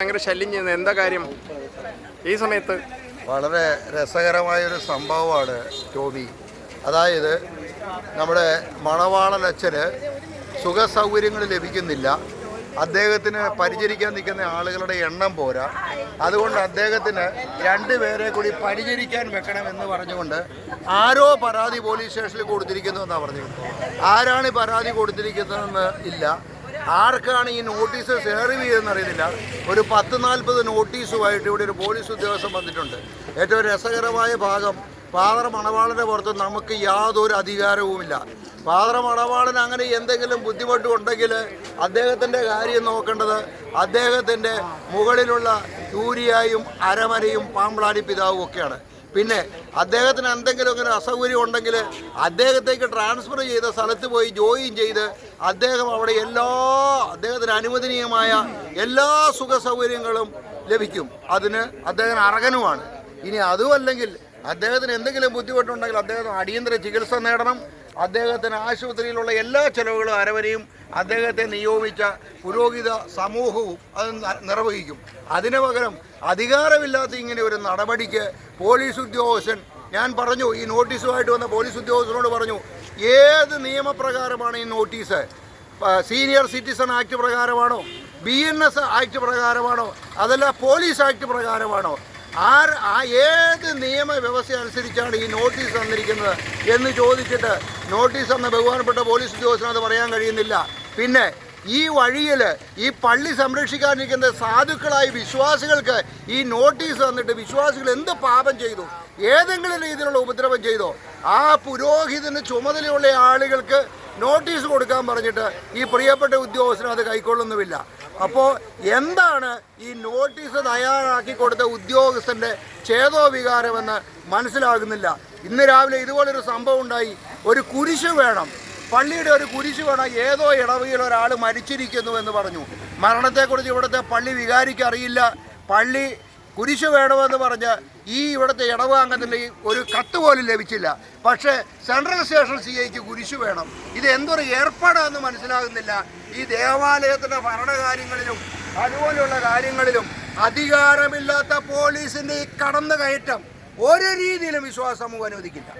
ഭയങ്കര ശല്യം ചെയ്യുന്നത്? എന്താ കാര്യം? ഈ സമയത്ത്? വളരെ രസകരമായൊരു സംഭവമാണ് ടോബി. അതായത് നമ്മുടെ മണവാളനച്ഛന് സുഖ സൗകര്യങ്ങൾ ലഭിക്കുന്നില്ല. അദ്ദേഹത്തിന് പരിചരിക്കാൻ നിൽക്കുന്ന ആളുകളുടെ എണ്ണം പോരാ. അതുകൊണ്ട് അദ്ദേഹത്തിന് രണ്ടുപേരെ കൂടി പരിചരിക്കാൻ വെക്കണമെന്ന് പറഞ്ഞുകൊണ്ട് ആരോ പരാതി പോലീസ് സ്റ്റേഷനിൽ കൊടുത്തിരിക്കുന്നു എന്നാണ് പറഞ്ഞത്. ആരാണ് പരാതി കൊടുത്തിരിക്കുന്നതെന്ന് ഇല്ല. ആർക്കാണ് ഈ നോട്ടീസ് സെർവ് ചെയ്തതെന്ന് അറിയുന്നില്ല ഒരു പത്ത് നാൽപ്പത് നോട്ടീസുമായിട്ട് ഇവിടെ ഒരു പോലീസ് ഉദ്യോഗസ്ഥൻ വന്നിട്ടുണ്ട്. ഏറ്റവും രസകരമായ ഭാഗം ഫാദർ മണവാളന്റെ പുറത്ത് നമുക്ക് യാതൊരു അധികാരവുമില്ല. ഫാദർ മണവാളൻ അങ്ങനെ എന്തെങ്കിലും ബുദ്ധിമുട്ടുണ്ടെങ്കിൽ അദ്ദേഹത്തിന്റെ കാര്യം നോക്കേണ്ടത് അദ്ദേഹത്തിന്റെ മുകളിലുള്ള ചൂരിയായും അരമരയും പാമ്പ്ളാടി പിതാവും ഒക്കെയാണ്. പിന്നെ അദ്ദേഹത്തിന് എന്തെങ്കിലും അങ്ങനെ അസൗകര്യം ഉണ്ടെങ്കിൽ അദ്ദേഹത്തേക്ക് ട്രാൻസ്ഫർ ചെയ്ത സ്ഥലത്ത് പോയി ജോയിൻ ചെയ്ത് അദ്ദേഹം അവിടെ എല്ലാ അദ്ദേഹത്തിന് അനുവദനീയമായ എല്ലാ സുഖ സൗകര്യങ്ങളും ലഭിക്കും. അതിന് അദ്ദേഹം അർഹനുമാണ്. ഇനി അതുമല്ലെങ്കിൽ അദ്ദേഹത്തിന് എന്തെങ്കിലും ബുദ്ധിമുട്ടുണ്ടെങ്കിൽ അദ്ദേഹം അടിയന്തര ചികിത്സ നേടണം. അദ്ദേഹത്തിന് ആശുപത്രിയിലുള്ള എല്ലാ ചെലവുകളും അരവരെയും അദ്ദേഹത്തെ നിയോഗിച്ച പുരോഹിത സമൂഹവും അത് നിർവഹിക്കും. അതിന് പകരം അധികാരമില്ലാത്ത ഇങ്ങനെ ഒരു നടപടിക്ക് പോലീസ് ഉദ്യോഗസ്ഥൻ ഞാൻ പറഞ്ഞു ഈ നോട്ടീസുമായിട്ട് വന്ന പോലീസ് ഉദ്യോഗസ്ഥനോട് പറഞ്ഞു ഏത് നിയമപ്രകാരമാണ് ഈ നോട്ടീസ്? സീനിയർ സിറ്റിസൺ ആക്ട് പ്രകാരമാണോ? ബി എൻ എസ് ആക്ട് പ്രകാരമാണോ? അതല്ല പോലീസ് ആക്ട് പ്രകാരമാണോ? ആ ഏത് നിയമവ്യവസ്ഥ അനുസരിച്ചാണ് ഈ നോട്ടീസ് തന്നിരിക്കുന്നത് എന്ന് ചോദിച്ചിട്ട് നോട്ടീസ് എന്ന ബഹുമാനപ്പെട്ട പോലീസ് ഉദ്യോഗസ്ഥന് അത് പറയാൻ കഴിയുന്നില്ല. പിന്നെ ഈ വഴിയിൽ ഈ പള്ളി സംരക്ഷിക്കാനിരിക്കുന്ന സാധുക്കളായ വിശ്വാസികൾക്ക് ഈ നോട്ടീസ് തന്നിട്ട് വിശ്വാസികൾ എന്ത് പാപം ചെയ്തു? ഏതെങ്കിലും രീതിയിലുള്ള ഉപദ്രവം ചെയ്തോ? ആ പുരോഹിതന് ചുമതലയുള്ള ആളുകൾക്ക് നോട്ടീസ് കൊടുക്കാൻ പറഞ്ഞിട്ട് ഈ പ്രിയപ്പെട്ട ഉദ്യോഗസ്ഥന് അത് കൈക്കൊള്ളുന്നുമില്ല. അപ്പോൾ എന്താണ് ഈ നോട്ടീസ് തയ്യാറാക്കി കൊടുത്ത ഉദ്യോഗസ്ഥന്റെ ഛേദോവികാരമെന്ന് മനസ്സിലാകുന്നില്ല. ഇന്ന് രാവിലെ ഇതുപോലൊരു സംഭവം ഉണ്ടായി. ഒരു കുരിശ് വേണം. പള്ളിയുടെ ഒരു കുരിശ് വേണം. ഏതോ ഇടവയിൽ ഒരാൾ മരിച്ചിരിക്കുന്നു എന്ന് പറഞ്ഞു. മരണത്തെക്കുറിച്ച് ഇവിടുത്തെ പള്ളി വികാരിക്ക് അറിയില്ല. പള്ളി കുരിശ് വേണമെന്ന് പറഞ്ഞ് ഈ ഇവിടുത്തെ ഇടവാംഗത്തിന്റെ ഈ ഒരു കത്ത് പോലും ലഭിച്ചില്ല. പക്ഷേ സെൻട്രൽ സ്റ്റേഷൻ സി ഐക്ക് കുരിശ് വേണം. ഇത് എന്തൊരു ഏർപ്പാടാണെന്ന് മനസ്സിലാകുന്നില്ല. ഈ ദേവാലയത്തിന്റെ ഭരണകാര്യങ്ങളിലും അതുപോലെയുള്ള കാര്യങ്ങളിലും അധികാരമില്ലാത്ത പോലീസിന്റെ ഈ കടന്നുകയറ്റം ഒരു രീതിയിലും വിശ്വാസം അനുവദിക്കില്ല.